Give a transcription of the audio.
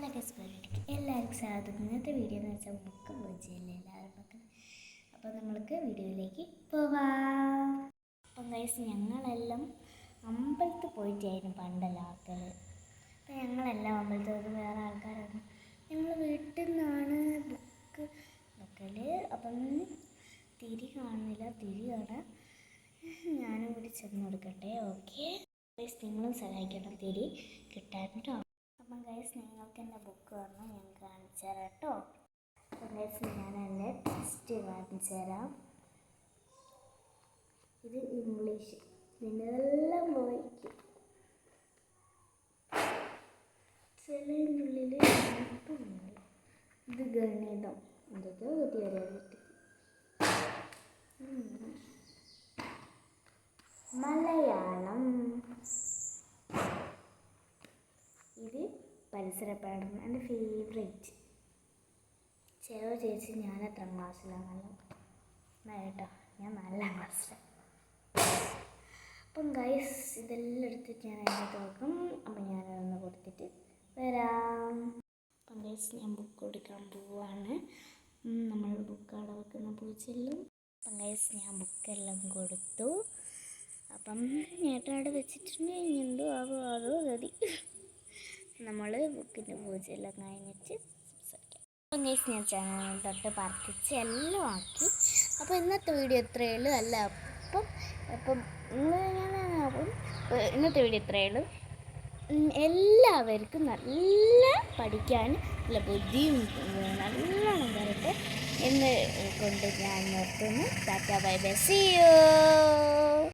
അതൊക്കെ സ്പെല്ലിലേക്ക് എല്ലാവർക്കും സ്വാഗതം. ഇന്നത്തെ വീഡിയോ എന്ന് വെച്ചാൽ ബുക്ക് പൂജയല്ലേ എല്ലാവരും നോക്കുന്നത് അപ്പോൾ നമ്മൾക്ക് വീഡിയോയിലേക്ക് പോവാം അപ്പം ഗൈസ് ഞങ്ങളെല്ലാം അമ്പലത്തിൽ പോയിട്ടായിരുന്നു പണ്ടല്ല ആൾക്കാർ അപ്പം ഞങ്ങളെല്ലാം അമ്പലത്തിൽ നിന്ന് വേറെ ആൾക്കാരാണ്. ഞങ്ങൾ വീട്ടിൽ നിന്നാണ് ബുക്ക് വെക്കൽ അപ്പം തിരി കാണുന്നില്ല തിരി കാണാൻ ഞാനും കൂടി ചെന്ന് കൊടുക്കട്ടെ. ഓക്കെ ഗൈസ് നിങ്ങളും സഹായിക്കണം. തിരി കിട്ടാൻ കേട്ടോ എന്റെ ബുക്ക് വന്നു. ഞാൻ കാണിച്ചു തരാം കേട്ടോ ഞാൻ എന്റെ ടെക്സ്റ്റ് കാണിച്ചു തരാം. ഇത് ഇംഗ്ലീഷ്. ഇതിനെല്ലാം വായിക്കും. ചിലതിനുള്ളിൽ ഇത് ഗണിതം. എന്തൊക്കെയോ കുത്തി വരാൻ മലയാളം ഇത് പരിസര പഠനം എന്റെ ഫേവറേറ്റ് ചെറു ചേച്ചി ഞാൻ എത്രാം ക്ലാസ്സിലാണല്ലോ കേട്ടോ ഞാൻ നാലാം ക്ലാസ്സിലാണ് അപ്പം ഗൈസ് ഇതെല്ലാം എടുത്തിട്ട് ഞാൻ എന്റെ നോക്കും അപ്പം ഞാനതൊന്ന് കൊടുത്തിട്ട് വരാം. അപ്പം ഗൈസ് ഞാൻ ബുക്ക് കൊടുക്കാൻ പോവാണ്. നമ്മൾ ബുക്ക് അവിടെ വെക്കുന്ന പൂച്ചെല്ലും അപ്പം ഗൈസ് ഞാൻ ബുക്കെല്ലാം കൊടുത്തു. അപ്പം ഞാൻ അവിടെ വെച്ചിട്ടുണ്ടെങ്കിൽ നമ്മൾ ബുക്കിന്റെ പൂജയെല്ലാം കഴിഞ്ഞിട്ട് സംസാരിക്കാം. അപ്പം ഗൈസ് ഞാൻ ചാനൽ തൊട്ട് പറിച്ച് എല്ലാം ആക്കി. അപ്പോൾ ഇന്നത്തെ വീഡിയോ ഇത്രയേ ഉള്ളൂ. അല്ല അപ്പം അപ്പം ഇന്ന് ഞാൻ ഇന്നത്തെ വീഡിയോ ഇത്രയേ ഉള്ളൂ. എല്ലാവർക്കും നല്ല പഠിക്കാൻ നല്ല ബുദ്ധിയും നല്ല നല്ലോണം വരട്ടെ എന്ന് കൊണ്ട് ഞാൻ നിർത്തുന്നു. Tata bye bye.